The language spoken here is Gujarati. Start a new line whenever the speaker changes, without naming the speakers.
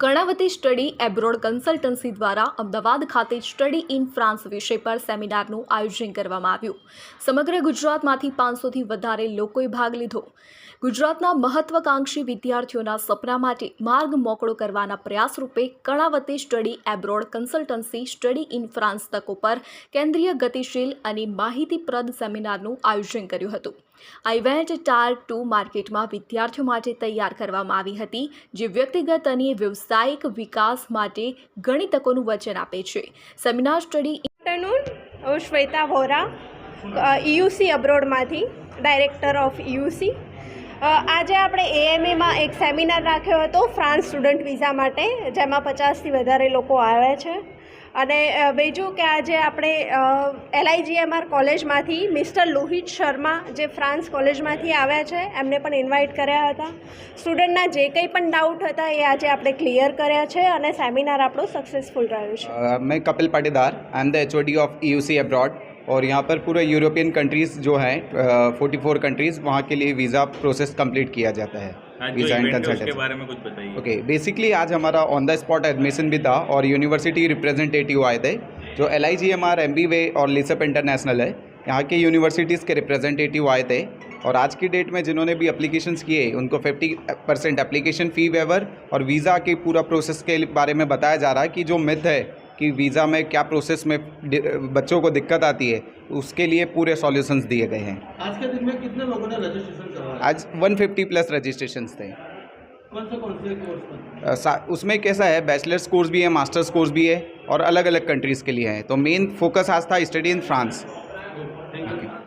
કર્ણાવતી સ્ટડી એબ્રોડ કન્સલ્ટન્સી દ્વારા અમદાવાદ ખાતે સ્ટડી ઇન ફ્રાન્સ વિષય પર સેમિનારનું આયોજન કરવામાં આવ્યું. સમગ્ર ગુજરાતમાંથી પાંચસોથી વધારે લોકોએ ભાગ લીધો. ગુજરાતના મહત્વાકાંક્ષી વિદ્યાર્થીઓના સપના માટે માર્ગ મોકળો કરવાના પ્રયાસ રૂપે Karnavati study abroad consultancy study in France તકો પર કેન્દ્રીય ગતિશીલ અને માહિતીપ્રદ સેમિનારનું આયોજન કર્યું હતું. આ ઇવેન્ટ ટાર ટુ માર્કેટમાં વિદ્યાર્થીઓ માટે તૈયાર કરવામાં આવી હતી, જે વ્યક્તિગત અને વ્યવસાયિક વિકાસ માટે ઘણી તકોનું વચન આપે છે. સેમિનાર સ્ટડી
આફ્ટરનૂન હું શ્વેતા વોરા ઇયુસી અબ્રોડમાંથી ડાયરેક્ટર ઓફ ઇયુસી આજે આપણે એએમએમાં એક સેમિનાર રાખ્યો હતો ફ્રાન્સ સ્ટુડન્ટ વિઝા માટે, જેમાં પચાસથી વધારે લોકો આવ્યા છે. અને અ, બીજું કે આજે આપણે એલઆઈજીએમઆર કોલેજમાંથી મિસ્ટર લોહિત શર્મા જે ફ્રાન્સ કોલેજમાંથી આવ્યા છે એમને પણ ઇન્વાઇટ કર્યા હતા સ્ટુડન્ટના જે કંઈ પણ ડાઉટ હતા એ આજે આપણે ક્લિયર કર્યા છે અને સેમિનાર આપણું સક્સેસફુલ રહ્યું છે
अ, मैं Kapil Patidar I am the H of E U C abroad और यहाँ पर पूरे यूरोपियन कंट्रीज़ जो हैं फोर्टी फोर कंट्रीज़ वहाँ के लिए वीज़ा प्रोसेस कंप्लीट किया जाता है एंड
इवेंट उसके बारे में कुछ बताइए।
ओके बेसिकली आज हमारा ऑन द स्पॉट एडमिशन भी था और यूनिवर्सिटी रिप्रेजेंटेटिव आए थे जो L I G M R M B वे और लिसअप इंटरनेशनल है। यहाँ के यूनिवर्सिटीज़ के रिप्रेजेंटेटिव आए थे और आज की डेट में जिन्होंने भी एप्लीकेशंस किए उनको 50 परसेंट एप्लीकेशन फ़ी वेवर और वीज़ा के पूरा प्रोसेस के बारे में बताया जा रहा है कि जो मिथ है कि वीज़ा में क्या प्रोसेस में बच्चों को दिक्कत आती है उसके लिए पूरे सॉल्यूशंस दिए गए हैं।
आज के दिन में कितने लोगों ने रजिस्ट्रेशन करवाया?
आज 150 प्लस रजिस्ट्रेशन थे।
कौन से कौन से कोर्स
उसमें कैसा है बैचलर्स कोर्स भी है मास्टर्स कोर्स भी है और अलग अलग कंट्रीज़ के लिए है। तो मेन फोकस आज था स्टडी इन फ्रांस